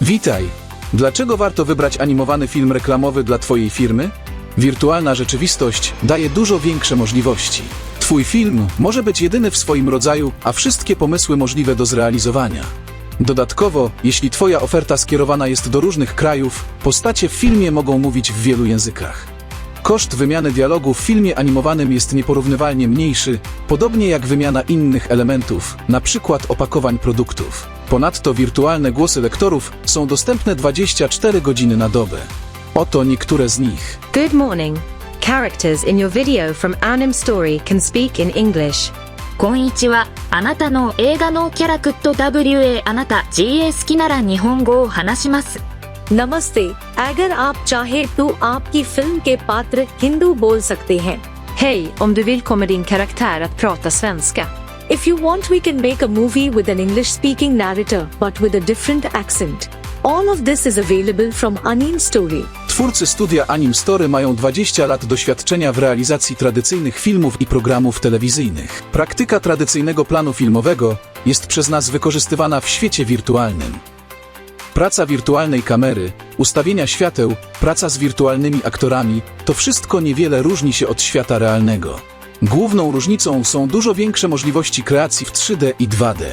Witaj! Dlaczego warto wybrać animowany film reklamowy dla Twojej firmy? Wirtualna rzeczywistość daje dużo większe możliwości. Twój film może być jedyny w swoim rodzaju, a wszystkie pomysły możliwe do zrealizowania. Dodatkowo, jeśli Twoja oferta skierowana jest do różnych krajów, postacie w filmie mogą mówić w wielu językach. Koszt wymiany dialogu w filmie animowanym jest nieporównywalnie mniejszy, podobnie jak wymiana innych elementów, np. opakowań produktów. Ponadto wirtualne głosy lektorów są dostępne 24 godziny na dobę. Oto niektóre z nich. Good morning. Characters in your video from Anim Story can speak in English. こんにちは。あなたの映画のキャラクター WA あなた GA 好きなら日本語を話します。 नमस्ते अगर आप चाहे तो आपकी फिल्म के पात्र हिंदू बोल सकते हैं Hej, om du vill kommer din karaktär att prata svenska. If you want we can make a movie with an English speaking narrator but with a different accent. All of this is available from Anin Story. Twórcy studia Anim Story mają 20 lat doświadczenia w realizacji tradycyjnych filmów i programów telewizyjnych. Praktyka tradycyjnego planu filmowego jest przez nas wykorzystywana w świecie wirtualnym. Praca wirtualnej kamery, ustawienia świateł, praca z wirtualnymi aktorami to wszystko niewiele różni się od świata realnego. Główną różnicą są dużo większe możliwości kreacji w 3D i 2D.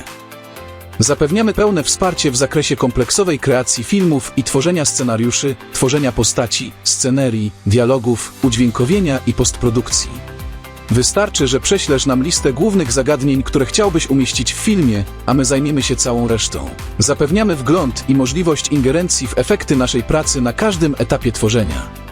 Zapewniamy pełne wsparcie w zakresie kompleksowej kreacji filmów i tworzenia scenariuszy, tworzenia postaci, scenerii, dialogów, udźwiękowienia i postprodukcji. Wystarczy, że prześlesz nam listę głównych zagadnień, które chciałbyś umieścić w filmie, a my zajmiemy się całą resztą. Zapewniamy wgląd i możliwość ingerencji w efekty naszej pracy na każdym etapie tworzenia.